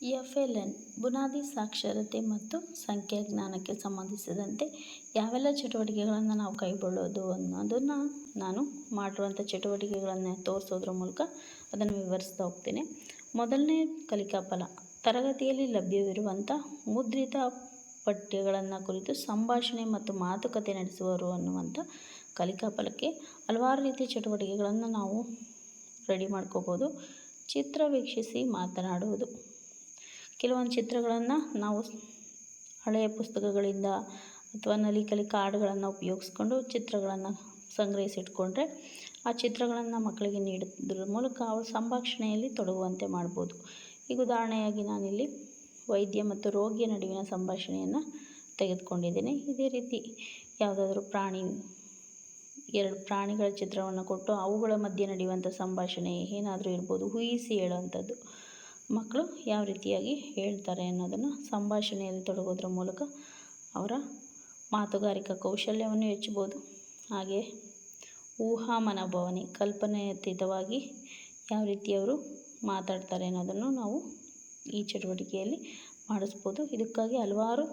F L N ಬುನಾದಿ ಸಾಕ್ಷರತೆ ಮತ್ತು ಸಂಖ್ಯಾಜ್ಞಾನಕ್ಕೆ ಸಂಬಂಧಿಸಿದಂತೆ ಯಾವೆಲ್ಲ ಚಟುವಟಿಕೆಗಳನ್ನು ನಾವು ಕೈಗೊಳ್ಳೋದು ಅನ್ನೋದನ್ನು ನಾನು ಮಾಡಿರುವಂಥ ಚಟುವಟಿಕೆಗಳನ್ನು ತೋರಿಸೋದ್ರ ಮೂಲಕ ಅದನ್ನು ವಿವರಿಸ್ತಾ ಹೋಗ್ತೇನೆ. ಮೊದಲನೇ ಕಲಿಕಾ ಫಲ, ತರಗತಿಯಲ್ಲಿ ಲಭ್ಯವಿರುವಂಥ ಮುದ್ರಿತ ಪಠ್ಯಗಳನ್ನು ಕುರಿತು ಸಂಭಾಷಣೆ ಮತ್ತು ಮಾತುಕತೆ ನಡೆಸುವರು ಅನ್ನುವಂಥ ಕಲಿಕಾ ಫಲಕ್ಕೆ ಹಲವಾರು ರೀತಿಯ ಚಟುವಟಿಕೆಗಳನ್ನು ನಾವು ರೆಡಿ ಮಾಡ್ಕೋಬೋದು. ಚಿತ್ರ ವೀಕ್ಷಿಸಿ ಮಾತನಾಡುವುದು. ಕೆಲವೊಂದು ಚಿತ್ರಗಳನ್ನು ನಾವು ಹಳೆಯ ಪುಸ್ತಕಗಳಿಂದ ಅಥವಾ ನಲಿಕಲಿ ಕಾರ್ಡ್ಗಳನ್ನು ಉಪಯೋಗಿಸ್ಕೊಂಡು ಚಿತ್ರಗಳನ್ನು ಸಂಗ್ರಹಿಸಿಟ್ಕೊಂಡ್ರೆ ಆ ಚಿತ್ರಗಳನ್ನು ಮಕ್ಕಳಿಗೆ ನೀಡೋದ್ರ ಮೂಲಕ ಅವರು ಸಂಭಾಷಣೆಯಲ್ಲಿ ತೊಡಗುವಂತೆ ಮಾಡ್ಬೋದು. ಈಗ ಉದಾಹರಣೆಯಾಗಿ ನಾನಿಲ್ಲಿ ವೈದ್ಯ ಮತ್ತು ರೋಗಿಯ ನಡುವಿನ ಸಂಭಾಷಣೆಯನ್ನು ತೆಗೆದುಕೊಂಡಿದ್ದೇನೆ. ಇದೇ ರೀತಿ ಯಾವುದಾದ್ರೂ ಪ್ರಾಣಿ, ಎರಡು ಪ್ರಾಣಿಗಳ ಚಿತ್ರವನ್ನು ಕೊಟ್ಟು ಅವುಗಳ ಮಧ್ಯೆ ನಡೆಯುವಂಥ ಸಂಭಾಷಣೆ ಏನಾದರೂ ಇರ್ಬೋದು, ಊಹಿಸಿ ಹೇಳುವಂಥದ್ದು ಮಕ್ಕಳು ಯಾವ ರೀತಿಯಾಗಿ ಹೇಳ್ತಾರೆ ಅನ್ನೋದನ್ನು ಸಂಭಾಷಣೆಯಲ್ಲಿ ತೊಡಗೋದ್ರ ಮೂಲಕ ಅವರ ಮಾತುಗಾರಿಕಾ ಕೌಶಲ್ಯವನ್ನು ಹೆಚ್ಚಬೋದು ಹಾಗೆ ಊಹಾ ಮನೋಭಾವನೆ ಕಲ್ಪನೆಯತೀತವಾಗಿ ಯಾವ ರೀತಿ ಅವರು ಮಾತಾಡ್ತಾರೆ ಅನ್ನೋದನ್ನು ನಾವು ಈ ಚಟುವಟಿಕೆಯಲ್ಲಿ ಮಾಡಿಸ್ಬೋದು. ಇದಕ್ಕಾಗಿ ಹಲವಾರು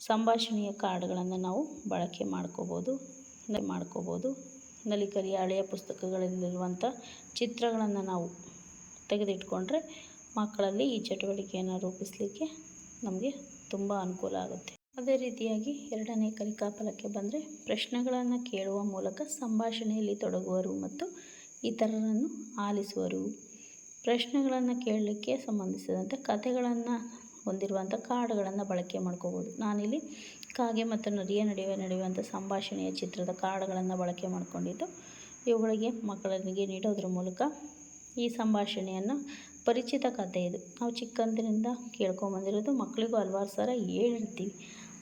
ಸಂಭಾಷಣೆಯ ಕಾರ್ಡ್ಗಳನ್ನು ನಾವು ಬಳಕೆ ಮಾಡ್ಕೋಬೋದು ಮಾಡ್ಕೋಬೋದು. ನಲಿಕರಿಯ ಹಳೆಯ ಪುಸ್ತಕಗಳಲ್ಲಿರುವಂಥ ಚಿತ್ರಗಳನ್ನು ನಾವು ತೆಗೆದಿಟ್ಕೊಂಡ್ರೆ ಮಕ್ಕಳಲ್ಲಿ ಈ ಚಟುವಟಿಕೆಯನ್ನು ರೂಪಿಸಲಿಕ್ಕೆ ನಮಗೆ ತುಂಬ ಅನುಕೂಲ ಆಗುತ್ತೆ. ಅದೇ ರೀತಿಯಾಗಿ ಎರಡನೇ ಕಲಿಕಾ ಫಲಕ್ಕೆ ಬಂದರೆ ಪ್ರಶ್ನೆಗಳನ್ನು ಕೇಳುವ ಮೂಲಕ ಸಂಭಾಷಣೆಯಲ್ಲಿ ತೊಡಗುವರು ಮತ್ತು ಇತರರನ್ನು ಆಲಿಸುವರು. ಪ್ರಶ್ನೆಗಳನ್ನು ಕೇಳಲಿಕ್ಕೆ ಸಂಬಂಧಿಸಿದಂತೆ ಕಥೆಗಳನ್ನು ಹೊಂದಿರುವಂಥ ಕಾರ್ಡ್ಗಳನ್ನು ಬಳಕೆ ಮಾಡ್ಕೋಬೋದು. ನಾನಿಲ್ಲಿ ಕಾಗೆ ಮತ್ತು ನದಿಯ ನಡುವೆ ನಡೆಯುವಂಥ ಸಂಭಾಷಣೆಯ ಚಿತ್ರದ ಕಾರ್ಡ್ಗಳನ್ನು ಬಳಕೆ ಮಾಡಿಕೊಂಡಿದ್ದು, ಇವುಗಳಿಗೆ ಮಕ್ಕಳಿಗೆ ನೀಡೋದ್ರ ಮೂಲಕ ಈ ಸಂಭಾಷಣೆಯನ್ನು ಪರಿಚಿತ ಕಥೆ ಇದು. ನಾವು ಚಿಕ್ಕಂದಿನಿಂದ ಕೇಳ್ಕೊಂಬಂದಿರೋದು ಮಕ್ಕಳಿಗೂ ಹಲವಾರು ಸಲ ಹೇಳಿರ್ತೀವಿ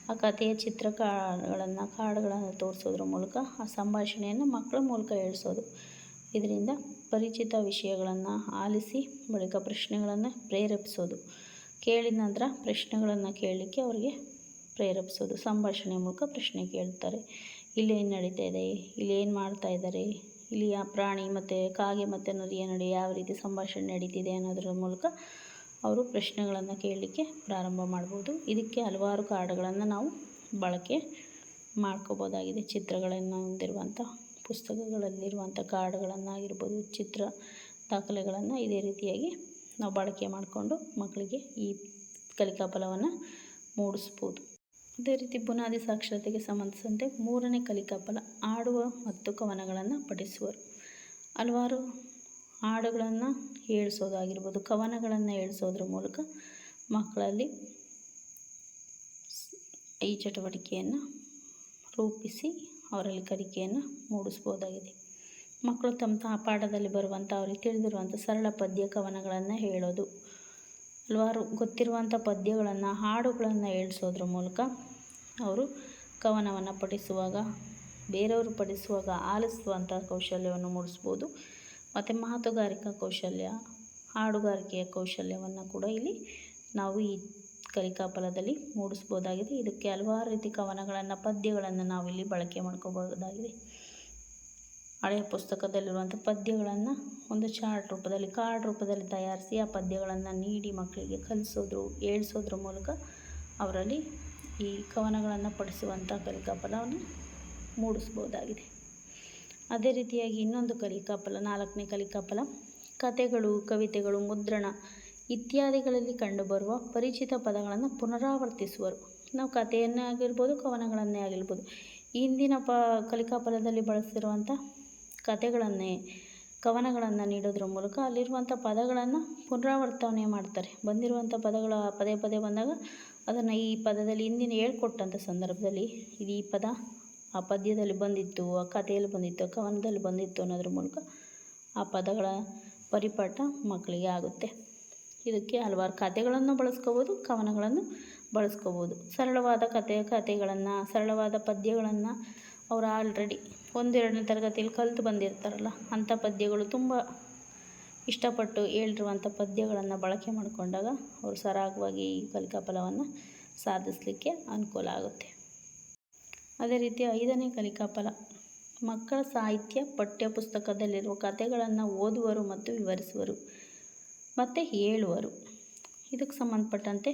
ಆ ಕಥೆಯ ಚಿತ್ರ ಕಾಡುಗಳನ್ನು ಕಾಡುಗಳನ್ನು ತೋರಿಸೋದ್ರ ಮೂಲಕ, ಆ ಸಂಭಾಷಣೆಯನ್ನು ಮಕ್ಕಳ ಮೂಲಕ ಹೇಳಿಸೋದು. ಇದರಿಂದ ಪರಿಚಿತ ವಿಷಯಗಳನ್ನು ಆಲಿಸಿ, ಬಳಿಕ ಪ್ರಶ್ನೆಗಳನ್ನು ಪ್ರೇರೇಪಿಸೋದು. ಕೇಳಿದ ನಂತರ ಪ್ರಶ್ನೆಗಳನ್ನು ಕೇಳಲಿಕ್ಕೆ ಅವರಿಗೆ ಪ್ರೇರೇಪಿಸೋದು. ಸಂಭಾಷಣೆ ಮೂಲಕ ಪ್ರಶ್ನೆ ಕೇಳ್ತಾರೆ. ಇಲ್ಲೇನು ನಡೀತಾ ಇದೆ? ಇಲ್ಲೇನು ಮಾಡ್ತಾ ಇದ್ದಾರೆ ಇಲ್ಲಿ ಆ ಪ್ರಾಣಿ ಮತ್ತು ಕಾಗೆ ಮತ್ತು ನದಿಯ ನಡುವೆ ಯಾವ ರೀತಿ ಸಂಭಾಷಣೆ ನಡೀತಿದೆ ಅನ್ನೋದ್ರ ಮೂಲಕ ಅವರು ಪ್ರಶ್ನೆಗಳನ್ನು ಕೇಳಲಿಕ್ಕೆ ಪ್ರಾರಂಭ ಮಾಡ್ಬೋದು. ಇದಕ್ಕೆ ಹಲವಾರು ಕಾರ್ಡ್ಗಳನ್ನು ನಾವು ಬಳಕೆ ಮಾಡ್ಕೋಬೋದಾಗಿದೆ. ಚಿತ್ರಗಳನ್ನು ಹೊಂದಿರುವಂಥ ಪುಸ್ತಕಗಳಲ್ಲಿರುವಂಥ ಕಾರ್ಡ್ಗಳನ್ನಾಗಿರ್ಬೋದು ಚಿತ್ರ ದಾಖಲೆಗಳನ್ನು ಇದೇ ರೀತಿಯಾಗಿ ನಾವು ಬಳಕೆ ಮಾಡಿಕೊಂಡು ಮಕ್ಕಳಿಗೆ ಈ ಕಲಿಕಾ ಫಲವನ್ನು ಮೂಡಿಸ್ಬೋದು. ಅದೇ ರೀತಿ ಬುನಾದಿ ಸಾಕ್ಷರತೆಗೆ ಸಂಬಂಧಿಸಿದಂತೆ ಮೂರನೇ ಕಲಿಕಾ ಫಲ ಆಡುವ ಮತ್ತು ಕವನಗಳನ್ನು ಪಠಿಸುವರು. ಹಲವಾರು ಹಾಡುಗಳನ್ನು ಹೇಳಿಸೋದಾಗಿರ್ಬೋದು, ಕವನಗಳನ್ನು ಹೇಳಿಸೋದ್ರ ಮೂಲಕ ಮಕ್ಕಳಲ್ಲಿ ಈ ಚಟುವಟಿಕೆಯನ್ನು ರೂಪಿಸಿ ಅವರಲ್ಲಿ ಕಲಿಕೆಯನ್ನು ಮೂಡಿಸ್ಬೋದಾಗಿದೆ ಮಕ್ಕಳು ತಮ್ಮ ಪಾಠದಲ್ಲಿ ಬರುವಂಥ, ಅವರಿಗೆ ತಿಳಿದಿರುವಂಥ ಸರಳ ಪದ್ಯ ಕವನಗಳನ್ನು ಹೇಳೋದು. ಹಲವಾರು ಗೊತ್ತಿರುವಂಥ ಪದ್ಯಗಳನ್ನು, ಹಾಡುಗಳನ್ನು ಹೇಳಿಸೋದ್ರ ಮೂಲಕ ಅವರು ಕವನವನ್ನು ಪಠಿಸುವಾಗ, ಬೇರೆಯವರು ಪಠಿಸುವಾಗ ಆಲಿಸುವಂಥ ಕೌಶಲ್ಯವನ್ನು ಮೂಡಿಸ್ಬೋದು. ಮತ್ತು ಮಾತುಗಾರಿಕಾ ಕೌಶಲ್ಯ, ಹಾಡುಗಾರಿಕೆಯ ಕೌಶಲ್ಯವನ್ನು ಕೂಡ ಇಲ್ಲಿ ನಾವು ಈ ಕಲಿಕಾ ಫಲದಲ್ಲಿ ಮೂಡಿಸ್ಬೋದಾಗಿದೆ. ಇದಕ್ಕೆ ಹಲವಾರು ರೀತಿ ಕವನಗಳನ್ನು, ಪದ್ಯಗಳನ್ನು ನಾವಿಲ್ಲಿ ಬಳಕೆ ಮಾಡ್ಕೋಬಹುದಾಗಿದೆ ಹಳೆಯ ಪುಸ್ತಕದಲ್ಲಿರುವಂಥ ಪದ್ಯಗಳನ್ನು ಒಂದು ಚಾರ್ಟ್ ರೂಪದಲ್ಲಿ, ಕಾರ್ಡ್ ರೂಪದಲ್ಲಿ ತಯಾರಿಸಿ ಆ ಪದ್ಯಗಳನ್ನು ನೀಡಿ ಮಕ್ಕಳಿಗೆ ಕಲಿಸೋದು ಹೇಳಿಸೋದ್ರ ಮೂಲಕ ಅವರಲ್ಲಿ ಈ ಕವನಗಳನ್ನು ಪಡಿಸುವಂಥ ಕಲಿಕಾ ಫಲವನ್ನು ಮೂಡಿಸ್ಬೋದಾಗಿದೆ. ಅದೇ ರೀತಿಯಾಗಿ ಇನ್ನೊಂದು ಕಲಿಕಾ ಫಲ ನಾಲ್ಕನೇ ಕಲಿಕಾ ಫಲ ಕಥೆಗಳು, ಕವಿತೆಗಳು, ಮುದ್ರಣ ಇತ್ಯಾದಿಗಳಲ್ಲಿ ಕಂಡುಬರುವ ಪರಿಚಿತ ಪದಗಳನ್ನು ಪುನರಾವರ್ತಿಸುವರು. ನಾವು ಕಥೆಯನ್ನೇ ಆಗಿರ್ಬೋದು, ಕವನಗಳನ್ನೇ ಆಗಿರ್ಬೋದು. ಇಂದಿನ ಪ ಕಲಿಕಾ ಫಲದಲ್ಲಿ ಬಳಸಿರುವಂಥ ಕಥೆಗಳನ್ನೇ, ಕವನಗಳನ್ನು ನೀಡೋದ್ರ ಮೂಲಕ ಅಲ್ಲಿರುವಂಥ ಪದಗಳನ್ನು ಪುನರಾವರ್ತನೆ ಮಾಡ್ತಾರೆ. ಬಂದಿರುವಂಥ ಪದಗಳ ಪದೇ ಪದೇ ಬಂದಾಗ ಅದನ್ನು ಈ ಪದದಲ್ಲಿ ಹಿಂದಿನ ಹೇಳ್ಕೊಟ್ಟಂಥ ಸಂದರ್ಭದಲ್ಲಿ ಇದು ಈ ಪದ ಆ ಪದ್ಯದಲ್ಲಿ ಬಂದಿತ್ತು, ಆ ಕಥೆಯಲ್ಲಿ ಬಂದಿತ್ತು ಕವನದಲ್ಲಿ ಬಂದಿತ್ತು ಅನ್ನೋದ್ರ ಮೂಲಕ ಆ ಪದಗಳ ಪರಿಪಾಠ ಮಕ್ಕಳಿಗೆ ಆಗುತ್ತೆ. ಇದಕ್ಕೆ ಹಲವಾರು ಕಥೆಗಳನ್ನು ಬಳಸ್ಕೋಬೋದು, ಕವನಗಳನ್ನು ಬಳಸ್ಕೋಬೋದು. ಸರಳವಾದ ಕಥೆ ಕಥೆಗಳನ್ನು, ಸರಳವಾದ ಪದ್ಯಗಳನ್ನು ಅವರು ಆಲ್ರೆಡಿ ಒಂದೆರಡನೇ ತರಗತಿಯಲ್ಲಿ ಕಲಿತು ಬಂದಿರ್ತಾರಲ್ಲ, ಅಂಥ ಪದ್ಯಗಳು ತುಂಬ ಇಷ್ಟಪಟ್ಟು ಹೇಳಿರುವಂಥ ಪದ್ಯಗಳನ್ನು ಬಳಕೆ ಮಾಡಿಕೊಂಡಾಗ ಅವರು ಸರಾಗವಾಗಿ ಈ ಕಲಿಕಾ ಫಲವನ್ನು ಸಾಧಿಸಲಿಕ್ಕೆ ಅನುಕೂಲ ಆಗುತ್ತೆ. ಅದೇ ರೀತಿ ಐದನೇ ಕಲಿಕಾ ಫಲ, ಮಕ್ಕಳ ಸಾಹಿತ್ಯ ಪಠ್ಯಪುಸ್ತಕದಲ್ಲಿರುವ ಕಥೆಗಳನ್ನು ಓದುವರು ಮತ್ತು ವಿವರಿಸುವರು, ಮತ್ತು ಹೇಳುವರು. ಇದಕ್ಕೆ ಸಂಬಂಧಪಟ್ಟಂತೆ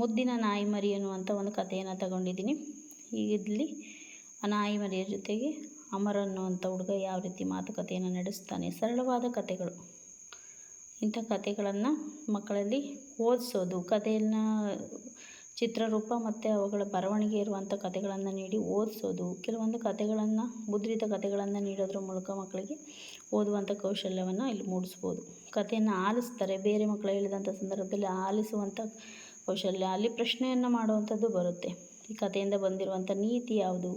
ಮುದ್ದಿನ ನಾಯಿ ಮರಿ ಅನ್ನುವಂಥ ಒಂದು ಕಥೆಯನ್ನು ತಗೊಂಡಿದ್ದೀನಿ. ಈಗಿಲ್ಲಿ ಆ ನಾಯಿ ಮರಿಯ ಜೊತೆಗೆ ಅಮರ್ ಅನ್ನುವಂಥ ಹುಡುಗ ಯಾವ ರೀತಿ ಮಾತುಕತೆಯನ್ನು ನಡೆಸ್ತಾನೆ ಸರಳವಾದ ಕಥೆಗಳು. ಇಂಥ ಕಥೆಗಳನ್ನು ಮಕ್ಕಳಲ್ಲಿ ಓದಿಸೋದು, ಕಥೆಯನ್ನು ಚಿತ್ರರೂಪ ಮತ್ತು ಅವುಗಳ ಬರವಣಿಗೆ ಇರುವಂಥ ಕಥೆಗಳನ್ನು ನೀಡಿ ಓದಿಸೋದು, ಕೆಲವೊಂದು ಕಥೆಗಳನ್ನು, ಮುದ್ರಿತ ಕಥೆಗಳನ್ನು ನೀಡೋದ್ರ ಮೂಲಕ ಮಕ್ಕಳಿಗೆ ಓದುವಂಥ ಕೌಶಲ್ಯವನ್ನು ಇಲ್ಲಿ ಮೂಡಿಸ್ಬೋದು. ಕಥೆಯನ್ನು ಆಲಿಸ್ತಾರೆ. ಬೇರೆ ಮಕ್ಕಳು ಹೇಳಿದಂಥ ಸಂದರ್ಭದಲ್ಲಿ ಆಲಿಸುವಂಥ ಕೌಶಲ್ಯ, ಅಲ್ಲಿ ಪ್ರಶ್ನೆಯನ್ನು ಮಾಡುವಂಥದ್ದು ಬರುತ್ತೆ. ಈ ಕಥೆಯಿಂದ ಬಂದಿರುವಂಥ ನೀತಿ ಯಾವುದು?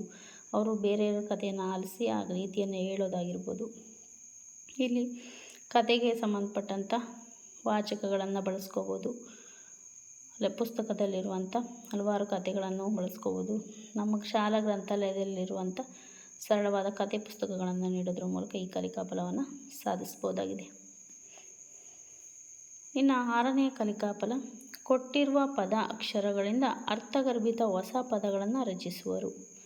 ಅವರು ಬೇರೆಯವರ ಕಥೆಯನ್ನು ಆಲಿಸಿ ಆ ರೀತಿಯನ್ನು ಹೇಳೋದಾಗಿರ್ಬೋದು. ಇಲ್ಲಿ ಕತೆಗೆ ಸಂಬಂಧಪಟ್ಟಂಥ ವಾಚಕಗಳನ್ನು ಬಳಸ್ಕೋಬೋದು. ಅಲ್ಲೇ ಪುಸ್ತಕದಲ್ಲಿರುವಂಥ ಹಲವಾರು ಕಥೆಗಳನ್ನು ಬಳಸ್ಕೋಬೋದು. ನಮ್ಮ ಶಾಲಾ ಗ್ರಂಥಾಲಯದಲ್ಲಿರುವಂಥ ಸರಳವಾದ ಕತೆ ಪುಸ್ತಕಗಳನ್ನು ನೀಡೋದ್ರ ಮೂಲಕ ಈ ಕಲಿಕಾ ಫಲವನ್ನು ಸಾಧಿಸ್ಬೋದಾಗಿದೆ. ಇನ್ನು ಆರನೆಯ ಕಲಿಕಾ ಫಲ, ಕೊಟ್ಟಿರುವ ಪದ ಅಕ್ಷರಗಳಿಂದ ಅರ್ಥಗರ್ಭಿತ ಹೊಸ ಪದಗಳನ್ನು ರಚಿಸುವರು.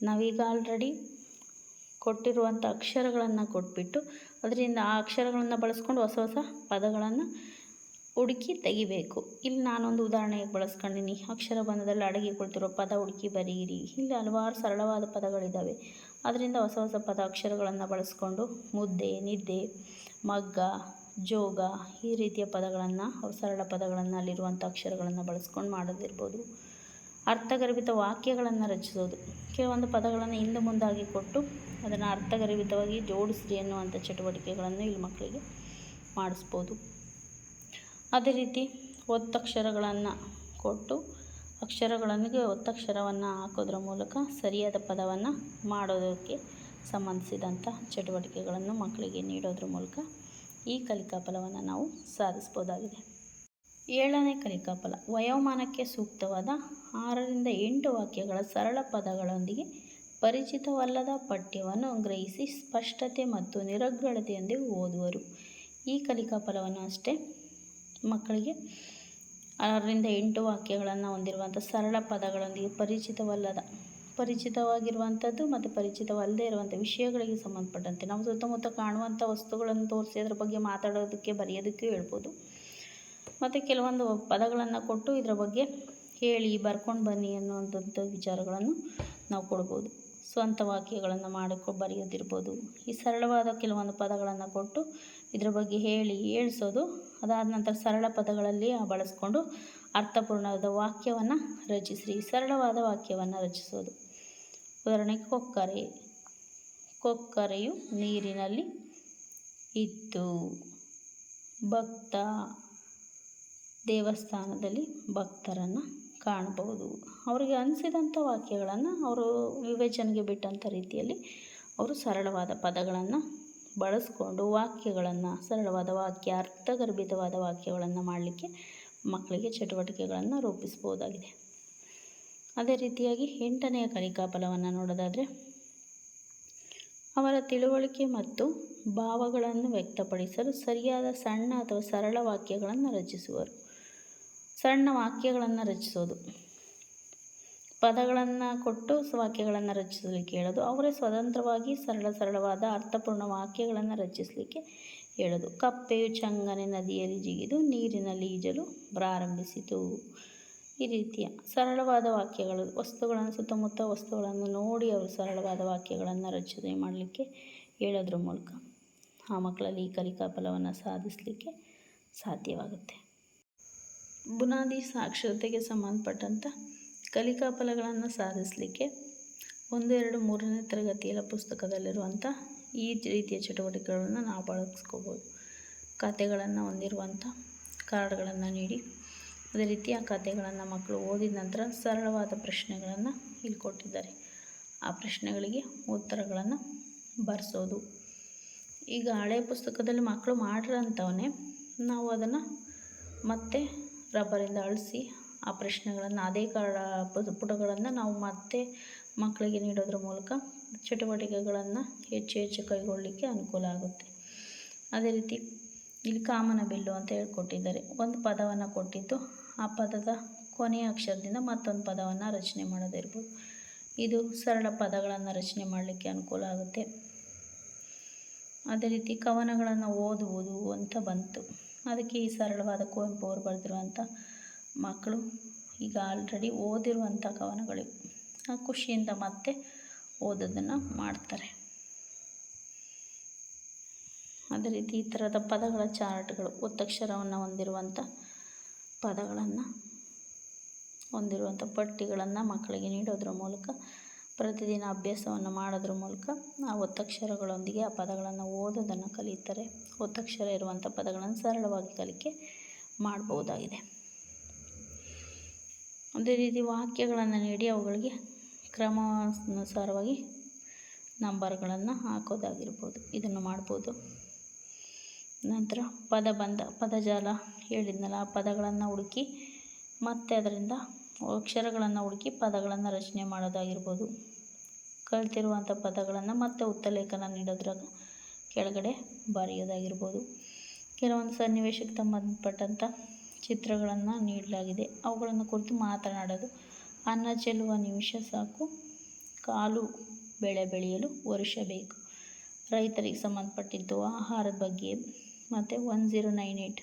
ನಾವೀಗ ಆಲ್ರೆಡಿ ಕೊಟ್ಟಿರುವಂಥ ಅಕ್ಷರಗಳನ್ನು ಕೊಟ್ಬಿಟ್ಟು ಅದರಿಂದ ಆ ಅಕ್ಷರಗಳನ್ನು ಬಳಸ್ಕೊಂಡು ಹೊಸ ಹೊಸ ಪದಗಳನ್ನು ಹುಡುಕಿ ತೆಗಿಬೇಕು. ಇಲ್ಲಿ ನಾನೊಂದು ಉದಾಹರಣೆಗೆ ಬಳಸ್ಕೊಂಡಿನಿ. ಅಕ್ಷರ ಬಂಧದಲ್ಲಿ ಅಡಗಿ ಕುಳಿತಿರೋ ಪದ ಹುಡುಕಿ ಬರೀರಿ. ಇಲ್ಲಿ ಹಲವಾರು ಸರಳವಾದ ಪದಗಳಿದ್ದಾವೆ ಅದರಿಂದ ಹೊಸ ಹೊಸ ಪದ ಅಕ್ಷರಗಳನ್ನು ಬಳಸ್ಕೊಂಡು ಮುದ್ದೆ, ನಿದ್ದೆ, ಮಗ್ಗ, ಜೋಗ ಈ ರೀತಿಯ ಪದಗಳನ್ನು ಸರಳ ಪದಗಳನ್ನು ಅಲ್ಲಿರುವಂಥ ಅಕ್ಷರಗಳನ್ನು ಬಳಸ್ಕೊಂಡು ಮಾಡೋದಿರ್ಬೋದು. ಅರ್ಥಗರ್ಭಿತ ವಾಕ್ಯಗಳನ್ನು ರಚಿಸೋದು. ಕೆಲವೊಂದು ಪದಗಳನ್ನು ಹಿಂದೆ ಮುಂದಾಗಿ ಕೊಟ್ಟು ಅದನ್ನು ಅರ್ಥಗರ್ಭಿತವಾಗಿ ಜೋಡಿಸ್ರಿ ಅನ್ನುವಂಥ ಚಟುವಟಿಕೆಗಳನ್ನು ಇಲ್ಲಿ ಮಕ್ಕಳಿಗೆ ಮಾಡಿಸ್ಬೋದು. ಅದೇ ರೀತಿ ಒತ್ತಕ್ಷರಗಳನ್ನು ಕೊಟ್ಟು ಅಕ್ಷರಗಳೊಂದಿಗೆ ಒತ್ತಕ್ಷರವನ್ನು ಹಾಕೋದ್ರ ಮೂಲಕ ಸರಿಯಾದ ಪದವನ್ನು ಮಾಡೋದಕ್ಕೆ ಸಂಬಂಧಿಸಿದಂಥ ಚಟುವಟಿಕೆಗಳನ್ನು ಮಕ್ಕಳಿಗೆ ನೀಡೋದ್ರ ಮೂಲಕ ಈ ಕಲಿಕಾ ಫಲವನ್ನು ನಾವು ಸಾಧಿಸ್ಬೋದಾಗಿದೆ. ಏಳನೇ ಕಲಿಕಾ ಫಲ ವಯೋಮಾನಕ್ಕೆ ಸೂಕ್ತವಾದ ಆರರಿಂದ ಎಂಟು ವಾಕ್ಯಗಳ ಸರಳ ಪದಗಳೊಂದಿಗೆ ಪರಿಚಿತವಲ್ಲದ ಪಠ್ಯವನ್ನು ಗ್ರಹಿಸಿ ಸ್ಪಷ್ಟತೆ ಮತ್ತು ನಿರರ್ಗಳತೆಯೊಂದಿಗೆ ಓದುವರು. ಈ ಕಲಿಕಾ ಫಲವನ್ನು ಅಷ್ಟೇ ಮಕ್ಕಳಿಗೆ ಆರರಿಂದ ಎಂಟು ವಾಕ್ಯಗಳನ್ನು ಹೊಂದಿರುವಂಥ ಸರಳ ಪದಗಳೊಂದಿಗೆ ಪರಿಚಿತವಲ್ಲದ, ಪರಿಚಿತವಾಗಿರುವಂಥದ್ದು ಮತ್ತು ಪರಿಚಿತವಲ್ಲದೆ ಇರುವಂಥ ವಿಷಯಗಳಿಗೆ ಸಂಬಂಧಪಟ್ಟಂತೆ ನಾವು ಸುತ್ತಮುತ್ತ ಕಾಣುವಂಥ ವಸ್ತುಗಳನ್ನು ತೋರಿಸಿ, ಅದರ ಬಗ್ಗೆ ಮಾತಾಡೋದಕ್ಕೆ, ಬರೆಯೋದಕ್ಕೆ ಹೇಳ್ಬೋದು. ಮತ್ತು ಕೆಲವೊಂದು ಪದಗಳನ್ನು ಕೊಟ್ಟು ಇದರ ಬಗ್ಗೆ ಹೇಳಿ ಬರ್ಕೊಂಡು ಬನ್ನಿ ಅನ್ನುವಂಥದ್ದು ವಿಚಾರಗಳನ್ನು ನಾವು ಕೊಡ್ಬೋದು. ಸ್ವಂತ ವಾಕ್ಯಗಳನ್ನು ಮಾಡಿಕೊ, ಬರೆಯೋದಿರ್ಬೋದು. ಈ ಸರಳವಾದ ಕೆಲವೊಂದು ಪದಗಳನ್ನು ಕೊಟ್ಟು ಇದರ ಬಗ್ಗೆ ಹೇಳಿ ಹೇಳಿಸೋದು, ಅದಾದ ನಂತರ ಸರಳ ಪದಗಳಲ್ಲಿ ಬಳಸ್ಕೊಂಡು ಅರ್ಥಪೂರ್ಣವಾದ ವಾಕ್ಯವನ್ನು ರಚಿಸ್ರಿ. ಸರಳವಾದ ವಾಕ್ಯವನ್ನು ರಚಿಸೋದು. ಉದಾಹರಣೆಗೆ ಕೊಕ್ಕರೆ. ಕೊಕ್ಕರೆಯು ನೀರಿನಲ್ಲಿ ಇತ್ತು. ಭಕ್ತ ದೇವಸ್ಥಾನದಲ್ಲಿ ಭಕ್ತರನ್ನು ಕಾಣಬಹುದು. ಅವರಿಗೆ ಅನಿಸಿದಂಥ ವಾಕ್ಯಗಳನ್ನು ಅವರು ವಿವೇಚನೆಗೆ ಬಿಟ್ಟಂಥ ರೀತಿಯಲ್ಲಿ ಅವರು ಸರಳವಾದ ಪದಗಳನ್ನು ಬಳಸ್ಕೊಂಡು ವಾಕ್ಯಗಳನ್ನು, ಸರಳವಾದ ವಾಕ್ಯ, ಅರ್ಥಗರ್ಭಿತವಾದ ವಾಕ್ಯಗಳನ್ನು ಮಾಡಲಿಕ್ಕೆ ಮಕ್ಕಳಿಗೆ ಚಟುವಟಿಕೆಗಳನ್ನು ರೂಪಿಸ್ಬೋದಾಗಿದೆ. ಅದೇ ರೀತಿಯಾಗಿ ಎಂಟನೆಯ ಕಲಿಕಾ ಫಲವನ್ನು ನೋಡೋದಾದರೆ, ಅವರ ತಿಳುವಳಿಕೆ ಮತ್ತು ಭಾವಗಳನ್ನು ವ್ಯಕ್ತಪಡಿಸಲು ಸರಿಯಾದ ಸಣ್ಣ ಅಥವಾ ಸರಳ ವಾಕ್ಯಗಳನ್ನು ರಚಿಸುವರು. ಸಣ್ಣ ವಾಕ್ಯಗಳನ್ನು ರಚಿಸೋದು. ಪದಗಳನ್ನು ಕೊಟ್ಟು ವಾಕ್ಯಗಳನ್ನು ರಚಿಸಲಿಕ್ಕೆ ಹೇಳೋದು ಅವರೇ ಸ್ವತಂತ್ರವಾಗಿ ಸರಳ ಸರಳವಾದ ಅರ್ಥಪೂರ್ಣ ವಾಕ್ಯಗಳನ್ನು ರಚಿಸಲಿಕ್ಕೆ ಹೇಳೋದು. ಕಪ್ಪೆಯು ಚಂಗನೆ ನದಿಯಲ್ಲಿ ಜಿಗಿದು ನೀರಿನಲ್ಲಿ ಈಜಲು ಪ್ರಾರಂಭಿಸಿತು. ಈ ರೀತಿಯ ಸರಳವಾದ ವಾಕ್ಯಗಳು, ವಸ್ತುಗಳನ್ನು ಸುತ್ತಮುತ್ತ ವಸ್ತುಗಳನ್ನು ನೋಡಿ ಅವರು ಸರಳವಾದ ವಾಕ್ಯಗಳನ್ನು ರಚನೆ ಮಾಡಲಿಕ್ಕೆ ಹೇಳೋದ್ರ ಮೂಲಕ ಆ ಮಕ್ಕಳಲ್ಲಿ ಈ ಕಲಿಕಾ ಫಲವನ್ನು ಸಾಧಿಸಲಿಕ್ಕೆ ಸಾಧ್ಯವಾಗುತ್ತೆ. ಬುನಾದಿ ಸಾಕ್ಷರತೆಗೆ ಸಂಬಂಧಪಟ್ಟಂಥ ಕಲಿಕಾ ಫಲಗಳನ್ನು ಸಾಧಿಸಲಿಕ್ಕೆ ಒಂದು, ಎರಡು, ಮೂರನೇ ತರಗತಿಯ ಪುಸ್ತಕದಲ್ಲಿರುವಂಥ ಈ ರೀತಿಯ ಚಟುವಟಿಕೆಗಳನ್ನು ನಾವು ಬಳಸ್ಕೋಬೋದು. ಕತೆಗಳನ್ನು ಹೊಂದಿರುವಂಥ ಕಾರ್ಡ್ಗಳನ್ನು ನೀಡಿ, ಅದೇ ರೀತಿ ಆ ಮಕ್ಕಳು ಓದಿದ ನಂತರ ಸರಳವಾದ ಪ್ರಶ್ನೆಗಳನ್ನು ಇಲ್ಲಿ ಕೊಟ್ಟಿದ್ದಾರೆ. ಆ ಪ್ರಶ್ನೆಗಳಿಗೆ ಉತ್ತರಗಳನ್ನು ಬರೆಸೋದು. ಈಗ ಹಳೆ ಪುಸ್ತಕದಲ್ಲಿ ಮಕ್ಕಳು ಮಾಡಿರೋಂಥವನ್ನೇ ನಾವು ಅದನ್ನು ಮತ್ತೆ ರಬ್ಬರಿಂದ ಅಳಿಸಿ ಆ ಪ್ರಶ್ನೆಗಳನ್ನು, ಅದೇ ಕಾರ್ಡ ಪುಟಗಳನ್ನು ನಾವು ಮತ್ತೆ ಮಕ್ಕಳಿಗೆ ನೀಡೋದ್ರ ಮೂಲಕ ಚಟುವಟಿಕೆಗಳನ್ನು ಹೆಚ್ಚು ಹೆಚ್ಚು ಕೈಗೊಳ್ಳಲಿಕ್ಕೆ ಅನುಕೂಲ ಆಗುತ್ತೆ. ಅದೇ ರೀತಿ ಇಲ್ಲಿ ಕಾಮನ ಬಿಲ್ಲು ಅಂತ ಹೇಳ್ಕೊಟ್ಟಿದ್ದಾರೆ. ಒಂದು ಪದವನ್ನು ಕೊಟ್ಟಿದ್ದು, ಆ ಪದದ ಕೊನೆಯ ಅಕ್ಷರದಿಂದ ಮತ್ತೊಂದು ಪದವನ್ನು ರಚನೆ ಮಾಡೋದಿರ್ಬೋದು. ಇದು ಸರಳ ಪದಗಳನ್ನು ರಚನೆ ಮಾಡಲಿಕ್ಕೆ ಅನುಕೂಲ ಆಗುತ್ತೆ. ಅದೇ ರೀತಿ ಕವನಗಳನ್ನು ಓದುವುದು ಅಂತ ಬಂತು. ಅದಕ್ಕೆ ಈ ಸರಳವಾದ ಕುವೆಂಪು ಅವರು ಬರೆದಿರುವಂಥ ಮಕ್ಕಳು ಈಗ ಆಲ್ರೆಡಿ ಓದಿರುವಂಥ ಆ ಖುಷಿಯಿಂದ ಮತ್ತೆ ಓದೋದನ್ನು ಮಾಡ್ತಾರೆ. ಅದೇ ರೀತಿ ಈ ಥರದ ಪದಗಳ ಚಾರ್ಟ್ಗಳು ಒತ್ತಕ್ಷರವನ್ನು ಹೊಂದಿರುವಂಥ ಪದಗಳನ್ನು, ಹೊಂದಿರುವಂಥ ಪಟ್ಟಿಗಳನ್ನು ಮಕ್ಕಳಿಗೆ ನೀಡೋದ್ರ ಮೂಲಕ ಪ್ರತಿದಿನ ಅಭ್ಯಾಸವನ್ನು ಮಾಡೋದ್ರ ಮೂಲಕ ಆ ಒತ್ತಕ್ಷರಗಳೊಂದಿಗೆ ಆ ಪದಗಳನ್ನು ಓದೋದನ್ನು ಕಲಿತಾರೆ, ಒತ್ತಕ್ಷರ ಇರುವಂಥ ಪದಗಳನ್ನು ಸರಳವಾಗಿ ಕಲಿಕೆ ಮಾಡಬಹುದಾಗಿದೆ. ಅದೇ ರೀತಿ ವಾಕ್ಯಗಳನ್ನು ನೀಡಿ ಅವುಗಳಿಗೆ ಕ್ರಮಾನುಸಾರವಾಗಿ ನಂಬರ್ಗಳನ್ನು ಹಾಕೋದಾಗಿರ್ಬೋದು, ಇದನ್ನು ಮಾಡ್ಬೋದು. ನಂತರ ಪದಬಂಧ ಪದಜಾಲ ಹೇಳಿದ್ನಲ್ಲ, ಆ ಪದಗಳನ್ನು ಹುಡುಕಿ ಮತ್ತೆ ಅದರಿಂದ ಅಕ್ಷರಗಳನ್ನು ಹುಡುಕಿ ಪದಗಳನ್ನು ರಚನೆ ಮಾಡೋದಾಗಿರ್ಬೋದು. ಕಲಿತಿರುವಂಥ ಪದಗಳನ್ನು ಮತ್ತೆ ಉತ್ತಲೇಖನ ನೀಡೋದ್ರಾಗ ಕೆಳಗಡೆ ಬರೆಯೋದಾಗಿರ್ಬೋದು. ಕೆಲವೊಂದು ಸನ್ನಿವೇಶಕ್ಕೆ ಸಂಬಂಧಪಟ್ಟಂಥ ಚಿತ್ರಗಳನ್ನು ನೀಡಲಾಗಿದೆ. ಅವುಗಳನ್ನು ಕುರಿತು ಮಾತನಾಡೋದು, ಅನ್ನ ಚೆಲ್ಲುವ ನಿಮಿಷ ಸಾಕು, ಕಾಲು ಬೆಳೆ ಬೆಳೆಯಲು ವರ್ಷ ಬೇಕು. ರೈತರಿಗೆ ಸಂಬಂಧಪಟ್ಟಿದ್ದು ಆಹಾರದ ಬಗ್ಗೆ ಮತ್ತು ಒನ್ ಝೀರೋ ನೈನ್ ಏಯ್ಟ್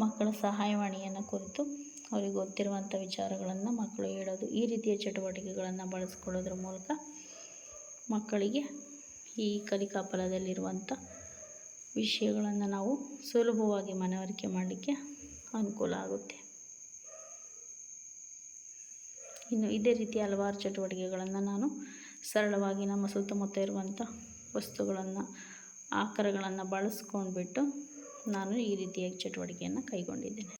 ಮಕ್ಕಳ ಸಹಾಯವಾಣಿಯನ್ನು ಕುರಿತು ಅವರಿಗೆ ಗೊತ್ತಿರುವಂಥ ವಿಚಾರಗಳನ್ನು ಮಕ್ಕಳು ಹೇಳೋದು. ಈ ರೀತಿಯ ಚಟುವಟಿಕೆಗಳನ್ನು ಬಳಸ್ಕೊಳ್ಳೋದ್ರ ಮೂಲಕ ಮಕ್ಕಳಿಗೆ ಈ ಕಲಿಕಾ ಫಲದಲ್ಲಿರುವಂಥ ವಿಷಯಗಳನ್ನು ನಾವು ಸುಲಭವಾಗಿ ಮನವರಿಕೆ ಮಾಡಲಿಕ್ಕೆ ಅನುಕೂಲ ಆಗುತ್ತೆ. ಇನ್ನು ಇದೇ ರೀತಿ ಹಲವಾರು ಚಟುವಟಿಕೆಗಳನ್ನು ನಾನು ಸರಳವಾಗಿ ನಮ್ಮ ಸುತ್ತಮುತ್ತ ಇರುವಂಥ ವಸ್ತುಗಳನ್ನು, ಆಕಾರಗಳನ್ನು ಬಳಸ್ಕೊಂಡ್ಬಿಟ್ಟು ನಾನು ಈ ರೀತಿಯಾಗಿ ಚಟುವಟಿಕೆಯನ್ನು ಕೈಗೊಂಡಿದ್ದೇನೆ.